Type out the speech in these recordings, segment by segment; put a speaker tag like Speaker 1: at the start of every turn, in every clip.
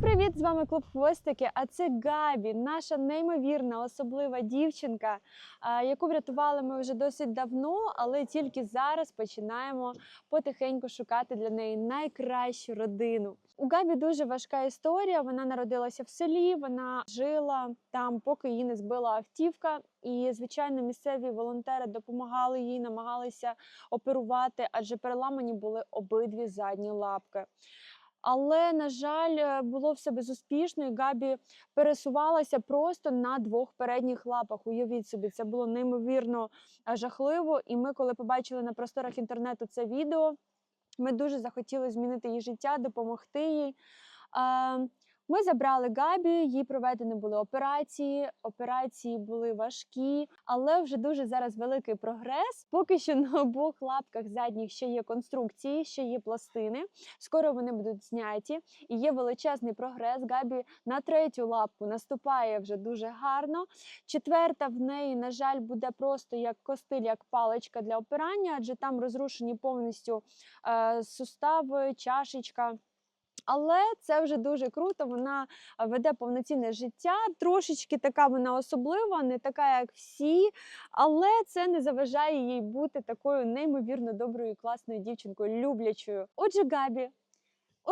Speaker 1: Привіт, з вами клуб Хвостики. А це Габі, наша неймовірна особлива дівчинка, яку врятували ми вже досить давно, але тільки зараз починаємо потихеньку шукати для неї найкращу родину. У Габі дуже важка історія. Вона народилася в селі, вона жила там, поки її не збила автівка. І, звичайно, місцеві волонтери допомагали їй, намагалися оперувати, адже переламані були обидві задні лапки. Але, на жаль, е, було все безуспішно, і Габі пересувалася просто на двох передніх лапах. Уявіть собі, це було неймовірно е, жахливо. І ми, коли побачили на просторах інтернету це відео, ми дуже захотіли змінити її життя, допомогти їй. Ми забрали Габі, їй проведені були операції. Операції були важкі, але вже дуже зараз великий прогрес. Поки що на обох лапках задніх ще є конструкції, ще є пластини. Скоро вони будуть зняті, і є величезний прогрес. Габі на третю лапку наступає вже дуже гарно. Четверта в неї, на жаль, буде просто як костиль, як паличка для опирання, адже там розрушені повністю е, сустави, чашечка. Але це вже дуже круто. Вона веде повноцінне життя. Трошечки така вона особлива, не така, як всі, але це не заважає їй бути такою неймовірно доброю, класною дівчинкою, люблячою. Отже, Габі.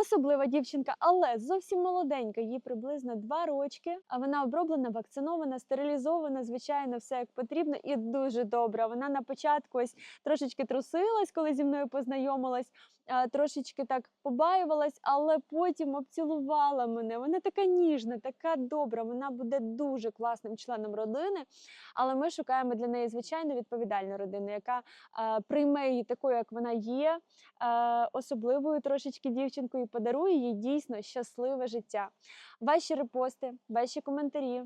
Speaker 1: Особлива дівчинка, але зовсім молоденька, їй приблизно два рочки. А вона оброблена, вакцинована, стерилізована, звичайно, все як потрібно і дуже добра. Вона на початку ось трошечки трусилась, коли зі мною познайомилась, трошечки так побаювалась, але потім обцілувала мене. Вона така ніжна, така добра. Вона буде дуже класним членом родини. Але ми шукаємо для неї звичайно відповідальну родину, яка прийме її такою, як вона є, особливою трошечки дівчинкою, подарує їй дійсно щасливе життя. Ваші репости, ваші коментарі.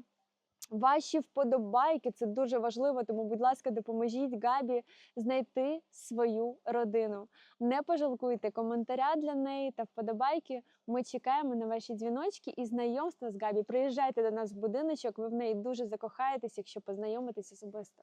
Speaker 1: Ваші вподобайки це дуже важливо, тому, будь ласка, допоможіть Габі знайти свою родину. Не пожалкуйте коментаря для неї та вподобайки. Ми чекаємо на ваші дзвіночки і знайомства з Габі. Приїжджайте до нас в будиночок, ви в неї дуже закохаєтесь, якщо познайомитесь особисто.